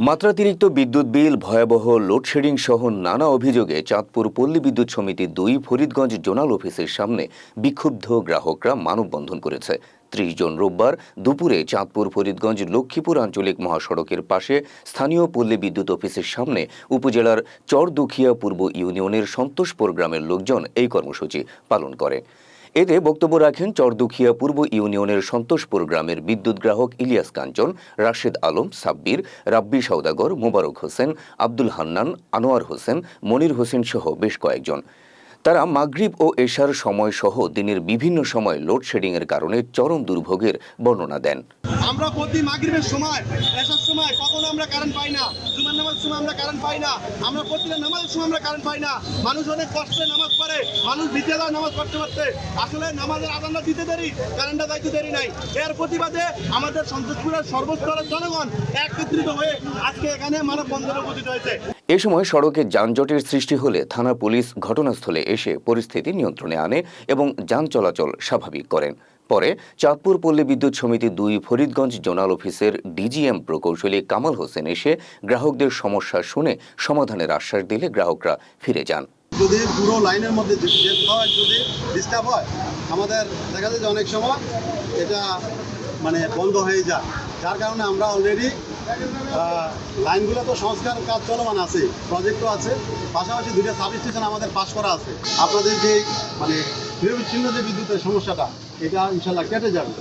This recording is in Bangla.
মাত্রাতিরিক্ত বিদ্যুৎ বিল, ভয়াবহ লোডশেডিং সহ নানা অভিযোগে চাঁদপুর পল্লী বিদ্যুৎ সমিতি দুই ফরিদগঞ্জ জোনাল অফিসের সামনে বিক্ষুব্ধ গ্রাহকরা মানববন্ধন করেছে। ত্রিশ জন রোববার দুপুরে চাঁদপুর ফরিদগঞ্জ লক্ষ্মীপুর আঞ্চলিক মহাসড়কের পাশে স্থানীয় পল্লী বিদ্যুৎ অফিসের সামনে উপজেলার চরদুখিয়া পূর্ব ইউনিয়নের সন্তোষপুর গ্রামের লোকজন এই কর্মসূচি পালন করে। এতে বক্তব্য রাখেন চরদুখিয়া পূর্ব ইউনিয়নের সন্তোষপুর গ্রামের বিদ্যুৎ গ্রাহক ইলিয়াস কাঞ্চন, রাশেদ আলম, সাব্বির, রাব্বি সওদাগর, মোবারক হোসেন, আব্দুল হান্নান, আনোয়ার হোসেন, মনির হোসেন সহ বেশ কয়েকজন। তারা মাগরিব ও এশার সময় সহ দিনের বিভিন্ন সময় লোডশেডিং এর কারণে চরম দুর্ভোগের বর্ণনা দেন। আমরা প্রতি মাগরিবের সময় এসার সময় কখনো আমরা কারেন্ট পাই না। নামাজের সময় আমরা কারেন্ট পাই না। আমরা প্রতিটা নামাজের সময় আমরা কারেন্ট পাই না। মানুষ অনেক কষ্টে নামাজ পড়ে। মানুষ দিতে যায় নামাজ পড়তে পারতে আসলে নামাজের আদানটা দিতে দেরি কারেন্টটা দায়িত্ব দেরি নাই। এর প্রতিবাদে আমাদের সন্তোষপুরের সর্বস্তরের জনগণ একত্রিত হয়ে আজকে এখানে মানব বন্ধনে উপস্থিত হয়েছে। এ সময় সড়কে যানজটের সৃষ্টি হলে থানা পুলিশ ঘটনাস্থলে এসে পরিস্থিতি নিয়ন্ত্রণে আনে এবং যান চলাচল স্বাভাবিক করেন। পরে চাঁদপুর পল্লী বিদ্যুৎ সমিতি দুই ফরিদগঞ্জ জোনাল অফিসের ডিজিএম প্রকৌশলী কামাল হোসেন এসে গ্রাহকদের সমস্যা শুনে সমাধানের আশ্বাস দিলে গ্রাহকরা ফিরে যান। যদি পুরো লাইনের মধ্যে যদি ডিস্টার্ব হয়, আমাদের দেখা যায় যে অনেক সময় এটা মানে বন্ধ হয়ে যায়। যার কারণে আমরা অলরেডি লাইনগুলো তো সংস্কার কাজ চলমান আছে প্রজেক্টও আছে, পাশাপাশি দুইটা সাব স্টেশন আমাদের পাশ করা আছে। আপনাদের যে মানে বিচ্ছিন্ন যে বিদ্যুতের সমস্যাটা, এটা ইনশাল্লাহ কেটে যাবে।